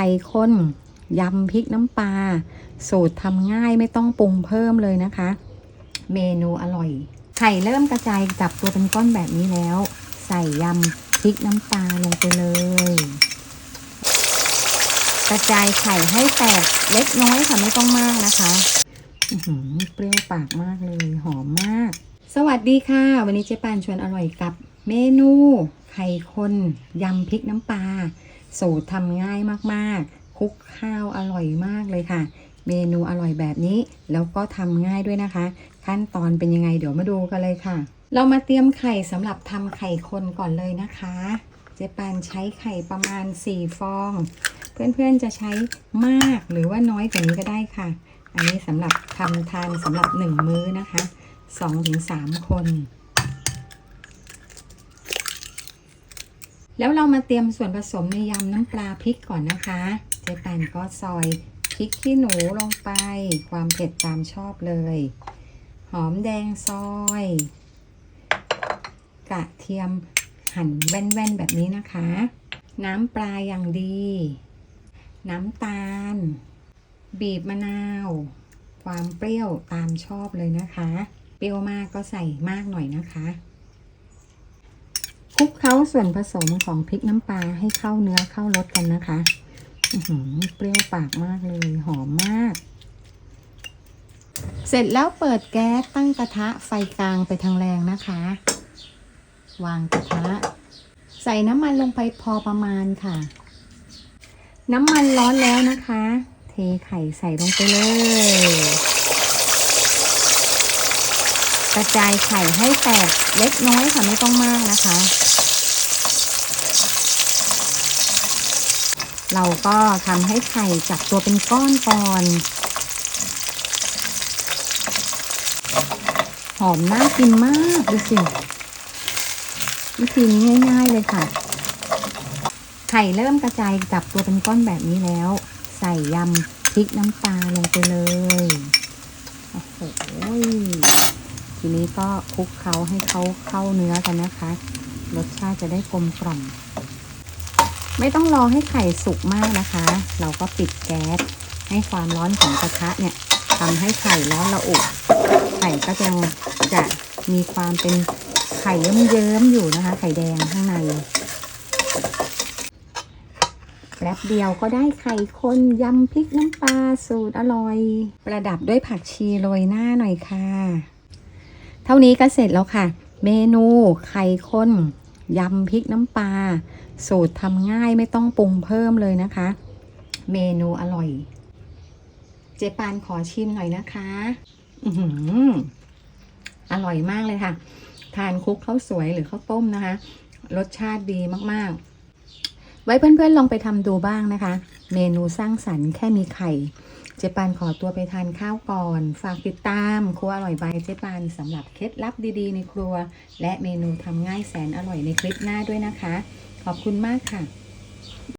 ไข่ข้นยำพริกน้ำปลาสูตรทำง่ายไม่ต้องปรุงเพิ่มเลยนะคะ เมนูอร่อย ไข่เริ่มกระจายจับตัวเป็นก้อนแบบนี้แล้ว ใส่ยำพริกน้ำปลาลงไปเลย กระจายไข่ให้แตกเล็กน้อยค่ะไม่ต้องมากนะคะเปรี้ยวปากมากเลยหอมมาก สวัสดีค่ะ วันนี้เจ๊ปานชวนอร่อยกับเมนู ไข่คนยำพริกน้ำปลา สูตรทำง่ายมากๆคลุกข้าวอร่อยมากเลยค่ะ เมนูอร่อยแบบนี้ แล้วก็ทำง่ายด้วยนะคะ ขั้นตอนเป็นยังไงเดี๋ยวมาดูกันเลยค่ะ เรามาเตรียมไข่สำหรับทำไข่คนก่อนเลยนะคะ เจ๊ปานใช้ไข่ประมาณ 4 ฟอง เพื่อนๆจะใช้มากหรือว่าน้อยกว่านี้ก็ได้ค่ะ อันนี้สำหรับทำทานสำหรับ 1 มื้อนะคะ2-3 คน แล้วเรามาเตรียมส่วนผสมในยำน้ำปลาพริกก่อนนะคะ เจ๊ปนก็ซอยพริกขี้หนูลงไป ความเผ็ดตามชอบเลย หอมแดงซอย กระเทียมหั่นแว่นๆแบบนี้นะคะ น้ำปลาอย่างดี น้ำตาล บีบมะนาว ความเปรี้ยวตามชอบเลยนะคะ เปรี้ยวมากก็ใส่มากหน่อยนะคะ คลุกเคล้าส่วนผสมของพริกน้ำปลาให้เข้าเนื้อเข้ารสกันนะคะอื้อหือเปรี้ยวปากมากเลย หอมมาก เสร็จแล้วเปิดแก๊สตั้งกระทะไฟกลางไปทางแรงนะคะ วางกระทะ ใส่น้ำมันลงไปพอประมาณค่ะ น้ำมันร้อนแล้วนะคะ เทไข่ใส่ลงไปเลย กระจายไข่ให้แตกเล็กน้อยค่ะไม่ต้องมากนะคะ เราก็ทำให้ไข่จับตัวเป็นก้อนก่อน หอมน่ากินมากดูสิวิธีนี้ง่าย ๆเลยค่ะ ไข่เริ่มกระจายจับตัวเป็นก้อนแบบนี้แล้ว ใส่ยำพริกน้ำปลาลงไปเลย โอ้โห ทีนี้ก็คลุกเคล้าให้เขาเข้าเนื้อกันนะคะ รสชาติจะได้กลมกล่อม ไม่ต้องรอให้ไข่สุกมากนะคะ เราก็ปิดแก๊ส ให้ความร้อนของกระทะเนี่ยทำให้ไข่ร้อนระอุ ไข่ก็จะจะมีความเป็นไข่เยิ้มๆอยู่นะคะ ไข่แดงข้างในแป๊บเดียวก็ได้ไข่คนยำพริกน้ำปลาสูตรอร่อย ประดับด้วยผักชีโรยหน้าหน่อยค่ะ เท่านี้ก็เสร็จแล้วค่ะ เมนูไข่ข้นยำพริกน้ำปลาสูตรทำง่ายไม่ต้องปรุงเพิ่มเลยนะคะ เมนูอร่อย เจปานขอชิมหน่อยนะคะอืออร่อยมากเลยค่ะ ทานคุกข้าวสวยหรือข้าวต้มนะคะ รสชาติดีมากๆ ไว้เพื่อนๆลองไปทำดูบ้างนะคะ เมนูสร้างสรรค์แค่มีไข่ เจปานขอตัวไปทานข้าวก่อน ฝากติดตามครัวอร่อยบายเจปานสำหรับเคล็ดลับดีๆ ในครัว และเมนูทำง่ายแสนอร่อยในคลิปหน้าด้วยนะคะ ขอบคุณมากค่ะ